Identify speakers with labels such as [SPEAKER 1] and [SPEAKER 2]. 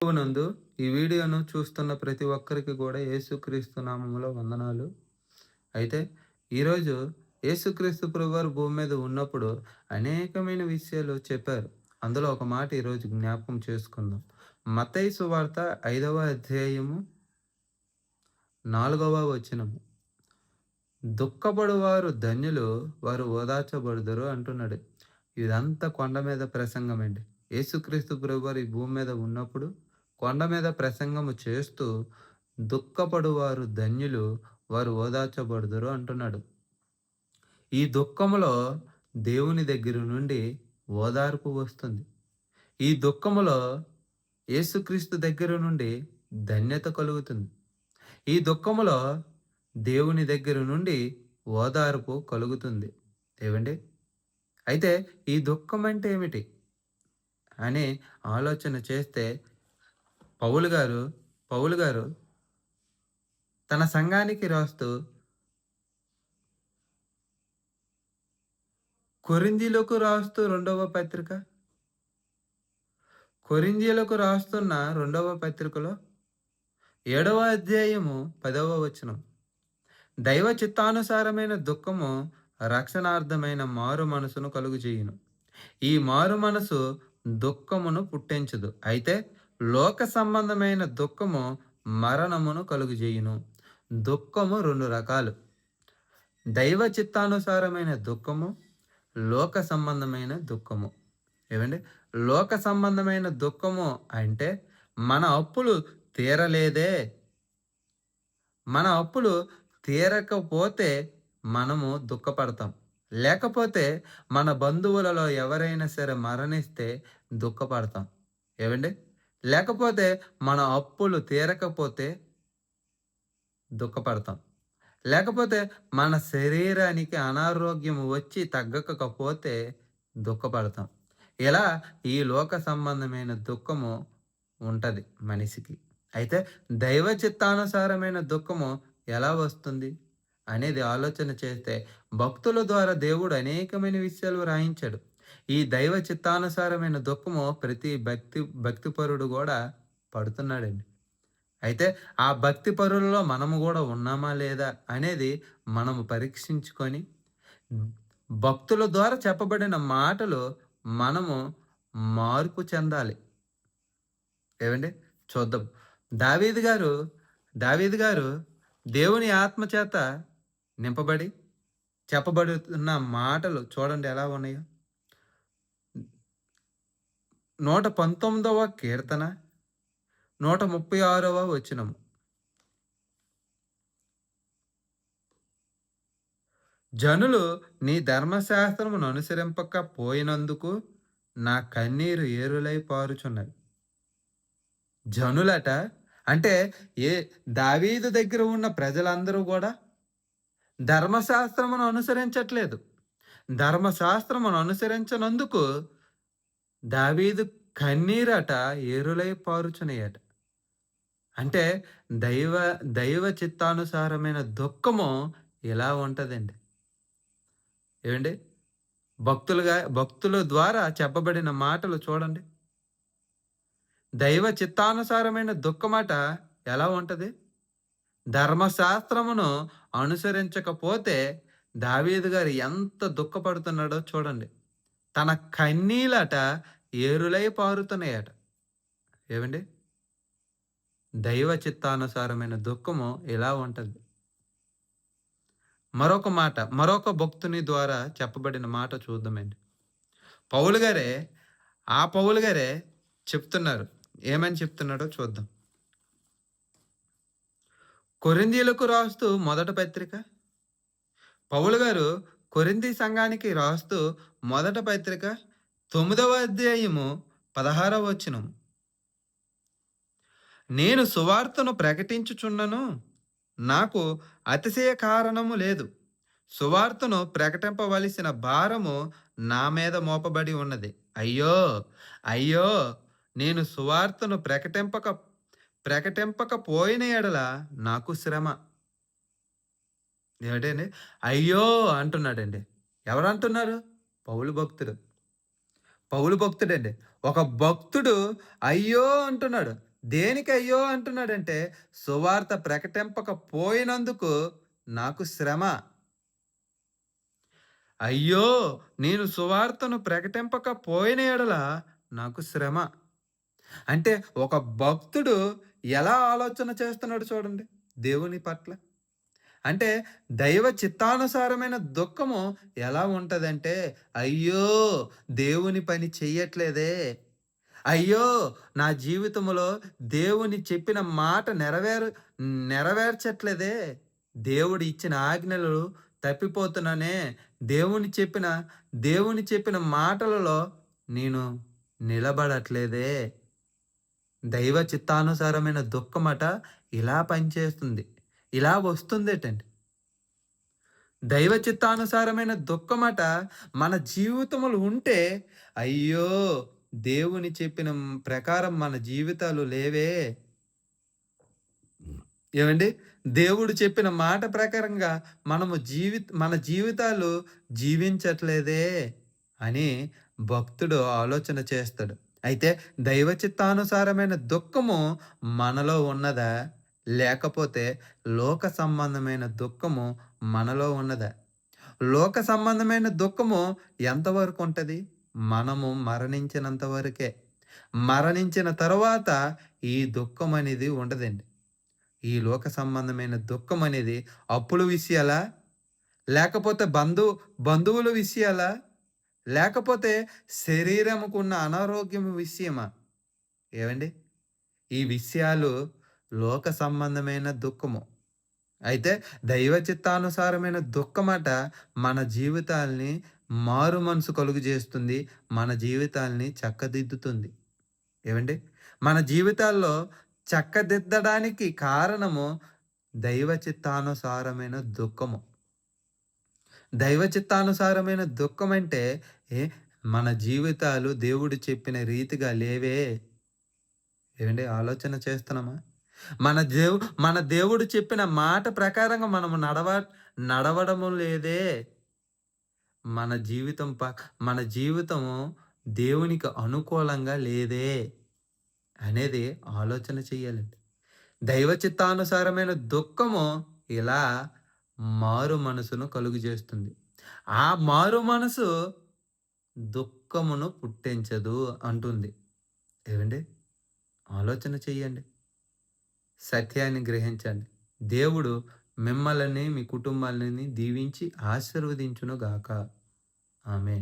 [SPEAKER 1] నందు ఈ వీడియోను చూస్తున్న ప్రతి ఒక్కరికి కూడా యేసుక్రీస్తు నామములో వందనాలు. అయితే ఈరోజు యేసుక్రీస్తు ప్రభువారు భూమి మీద ఉన్నప్పుడు అనేకమైన విషయాలు చెప్పారు. అందులో ఒక మాట ఈరోజు జ్ఞాపకం చేసుకుందాం. మతయి సువార్త ఐదవ అధ్యాయము నాలుగవ వచనము. దుఃఖపడువారు ధన్యులు వారు ఓదార్చబడుదురు అంటున్నాడు. ఇదంతా కొండ మీద ప్రసంగం అండి యేసుక్రీస్తు ప్రభువారు ఈ భూమి మీద ఉన్నప్పుడు కొండ మీద ప్రసంగము చేస్తూ దుఃఖపడువారు ధన్యులు వారు ఓదార్చబడుదురు అంటున్నాడు. ఈ దుఃఖములో దేవుని దగ్గర నుండి ఓదార్పు వస్తుంది. ఈ దుఃఖములో యేసుక్రీస్తు దగ్గర నుండి ధన్యత కలుగుతుంది. ఈ దుఃఖములో దేవుని దగ్గర నుండి ఓదార్పు కలుగుతుంది. ఏవండి? అయితే ఈ దుఃఖం అంటే ఏమిటి? అనే ఆలోచన చేస్తే పౌలు గారు పౌలు గారు తన సంఘానికి రాస్తూ కొరిందీలకు రాస్తూ రెండవ పత్రిక? కొరిందీలకు రాస్తున్న రెండవ పత్రికలో ఏడవ అధ్యాయము పదవ వచనం. దైవ చిత్తానుసారమైన దుఃఖము రక్షణార్థమైన మారు మనసును కలుగు చేయును ఈ మారు మనసు దుఃఖమును పుట్టించదు. అయితే లోక సంబంధమైన దుఃఖము మరణమును కలుగుజేయును. దుఃఖము రెండు రకాలు. దైవ చిత్తానుసారమైన దుఃఖము లోక సంబంధమైన దుఃఖము. ఏమండి? లోక సంబంధమైన దుఃఖము అంటే మన అప్పులు తీరలేదే. మన అప్పులు తీరకపోతే మనము దుఃఖపడతాం. లేకపోతే మన బంధువులలో ఎవరైనా సరే మరణిస్తే దుఃఖపడతాం. ఏమండి? లేకపోతే మన అప్పులు తీరకపోతే దుఃఖపడతాం. లేకపోతే మన శరీరానికి అనారోగ్యం వచ్చి తగ్గకపోతే దుఃఖపడతాం. ఇలా ఈ లోక సంబంధమైన దుఃఖము ఉంటుంది మనిషికి. అయితే దైవ చిత్తానుసారమైన దుఃఖము ఎలా వస్తుంది? అనేది ఆలోచన చేస్తే భక్తుల ద్వారా దేవుడు అనేకమైన విషయాలు రాయించాడు. ఈ దైవ చిత్తానుసారమైన దుఃఖము ప్రతి భక్తి భక్తిపరుడు కూడా పడుతున్నాడండి. అయితే ఆ భక్తి పరులలో మనము కూడా ఉన్నామా లేదా అనేది మనము పరీక్షించుకొని భక్తుల ద్వారా చెప్పబడిన మాటలు మనము మార్పు చెందాలి. ఏమండి చూద్దాం. దావీద్ గారు దావీద్ గారు దేవుని ఆత్మచేత నింపబడి చెప్పబడుతున్న మాటలు చూడండి ఎలా ఉన్నాయో. నూట పంతొమ్మిదవ కీర్తన నూట ముప్పై ఆరవ వచనము. జనులు నీ ధర్మశాస్త్రమును అనుసరింపక పోయినందుకు నా కన్నీరు ఏరులై పారుచున్నది. జనులట అంటే ఏ దావీదు దగ్గర ఉన్న ప్రజలందరూ కూడా ధర్మశాస్త్రమును అనుసరించట్లేదు. ధర్మశాస్త్రమును అనుసరించనందుకు దావీదు కన్నీరట ఏరులై పారుచునయట. అంటే దైవ దైవ చిత్తానుసారమైన దుఃఖము ఎలా ఉంటుందండి? ఏమండి భక్తులుగా భక్తుల ద్వారా చెప్పబడిన మాటలు చూడండి. దైవ చిత్తానుసారమైన దుఃఖమాట ఎలా ఉంటుంది? ధర్మశాస్త్రమును అనుసరించకపోతే దావీదు గారు ఎంత దుఃఖపడుతున్నాడో చూడండి. తన కన్నీలట ఏరులై పారుతున్నాయట. ఏమండి దైవ చిత్తానుసారమైన దుఃఖము ఇలా ఉంటుంది? మరొక మాట మరొక భక్తుని ద్వారా చెప్పబడిన మాట చూద్దామండి. పౌలు గారే ఆ పౌలు గారే చెప్తున్నారు. ఏమని చెప్తున్నాడో చూద్దాం. కొరిందీలకు రాస్తూ మొదట పత్రిక. పౌలు గారు కొరింది సంఘానికి రాస్తూ మొదట పత్రిక తొమ్మిదవ అధ్యాయము పదహారవ వచనం నేను సువార్తను ప్రకటించుచున్నను నాకు అతిశయ కారణము లేదు. సువార్తను ప్రకటింపవలసిన భారము నా మీద మోపబడి ఉన్నది. అయ్యో అయ్యో నేను సువార్తను ప్రకటింపక ప్రకటింపకపోయిన ఎడల నాకు శ్రమ. ఏమిటండి? అయ్యో! అంటున్నాడండి. ఎవరు అంటున్నారు పౌలు భక్తుడు. పౌలు భక్తుడండి. ఒక భక్తుడు అయ్యో అంటున్నాడు. దేనికి అయ్యో అంటున్నాడంటే సువార్త ప్రకటింపకపోయినందుకు నాకు శ్రమ. అయ్యో! నేను సువార్తను ప్రకటింపకపోయిన ఎడల నాకు శ్రమ. అంటే ఒక భక్తుడు ఎలా ఆలోచన చేస్తున్నాడు చూడండి. దేవుని పట్ల. అంటే దైవ చిత్తానుసారమైన దుఃఖము ఎలా ఉంటుందంటే అయ్యో! దేవుని పని చెయ్యట్లేదే. అయ్యో! నా జీవితంలో దేవుని చెప్పిన మాట నెరవేరు నెరవేర్చట్లేదే. దేవుడు ఇచ్చిన ఆజ్ఞలు తప్పిపోతున్నానే. దేవుని చెప్పిన దేవుని చెప్పిన మాటలలో నేను నిలబడట్లేదే. దైవ చిత్తానుసారమైన దుఃఖమట ఇలా పనిచేస్తుంది. ఇలా వస్తుందేటండి. దైవ చిత్తానుసారమైన దుఃఖమట మన జీవితములు ఉంటే అయ్యో దేవుని చెప్పిన ప్రకారం మన జీవితాలు లేవే. ఏమండి? దేవుడు చెప్పిన మాట ప్రకారంగా మనము జీవి మన జీవితాలు జీవించట్లేదే అని భక్తుడు ఆలోచన చేస్తాడు. అయితే దైవ చిత్తానుసారమైన దుఃఖము మనలో ఉన్నదా? లేకపోతే లోక సంబంధమైన దుఃఖము మనలో ఉన్నదా. లోక సంబంధమైన దుఃఖము ఎంతవరకు ఉంటుంది? మనము మరణించినంత వరకే. మరణించిన తర్వాత ఈ దుఃఖం అనేది ఉండదండి. ఈ లోక సంబంధమైన దుఃఖం అనేది అప్పుల విషయాలా? లేకపోతే బంధు బంధువుల విషయాలా? లేకపోతే శరీరముకున్న అనారోగ్యం విషయమా? ఏమండి ఈ విషయాలు లోక సంబంధమైన దుఃఖము. అయితే దైవ చిత్తానుసారమైన దుఃఖమట మన జీవితాల్ని మారు మనసు కలుగు చేస్తుంది మన జీవితాల్ని చక్కదిద్దుతుంది. ఏమండి? మన జీవితాల్లో చక్కదిద్దడానికి కారణము దైవ చిత్తానుసారమైన దుఃఖము. దైవ చిత్తానుసారమైన దుఃఖం అంటే మన జీవితాలు దేవుడు చెప్పిన రీతిగా లేవే. ఏమండి? ఆలోచన చేస్తున్నామా? మన దేవు మన దేవుడు చెప్పిన మాట ప్రకారంగా మనము నడవ నడవడము లేదే. మన జీవితం ప మన జీవితము దేవునికి అనుకూలంగా లేదే అనేది ఆలోచన చేయాలండి. దైవ చిత్తానుసారమైన దుఃఖము ఇలా మారు మనసును కలుగు చేస్తుంది. ఆ మారు మనసు దుఃఖమును పుట్టించదు అంటుంది. ఏమండి ఆలోచన చెయ్యండి సత్యాన్ని గ్రహించండి. దేవుడు మిమ్మల్ని మీ కుటుంబాలని దీవించి ఆశీర్వదించును గాక ఆమె